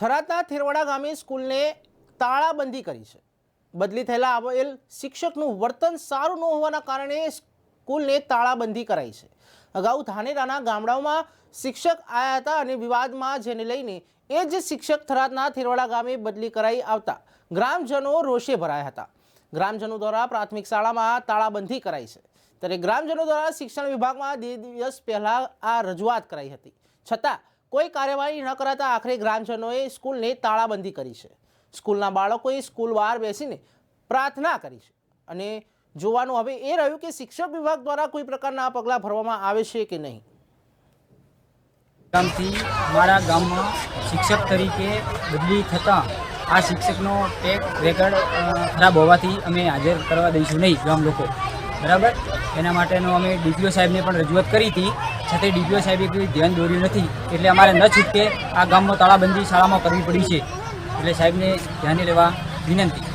થરાદના થેરવાડા ગામે સ્કૂલને તાળાબંધી કરી છે. બદલી થયેલા આવેલ શિક્ષકનું વર્તન સારું ન હોવાના કારણે સ્કૂલને તાળાબંધી કરાઈ છે. અગાઉ ધાનેરાના ગામડાઓમાં શિક્ષક આવ્યા હતા અને વિવાદમાં જેને લઈને એ જ શિક્ષક થરાદના થેરવાડા ગામે બદલી કરાઈ આવતા ગ્રામજનો રોષે ભરાયા હતા. ગ્રામજનો દ્વારા પ્રાથમિક શાળામાં તાળાબંધી કરાઈ છે. ત્યારે ગ્રામજનો દ્વારા શિક્ષણ વિભાગમાં બે દિવસ પહેલાં આ રજૂઆત કરાઈ હતી. છતાં, કોઈ કાર્યવાહી ન કરાતા આખરે ગ્રામજનોએ સ્કૂલને તાળાબંધી કરી છે. સ્કૂલના બાળકોએ સ્કૂલ બહાર બેસીને પ્રાર્થના કરી છે. અને જોવાનું હવે એ રહ્યું કે શિક્ષક વિભાગ દ્વારા કોઈ પ્રકારના પગલાં ભરવામાં આવે છે કે નહીં? ગામથી મારા ગામમાં શિક્ષક તરીકે બદલી થતાં આ શિક્ષકનો ટેક રેકર્ડ ખરાબ હોવાથી અમે હાજર કરવા દઈશું નહીં ગામ લોકો. બરાબર? એના માટેનો અમે ડીપીઓ સાહેબને પણ રજૂઆત કરી હતી. છતાં ડીપીઓ સાહેબે કોઈ ધ્યાન દોર્યું નથી. એટલે અમારે ન છૂટકે આ ગામમાં તાળાબંધી શાળામાં કરવી પડી છે. એટલે સાહેબને ધ્યાને લેવા વિનંતી.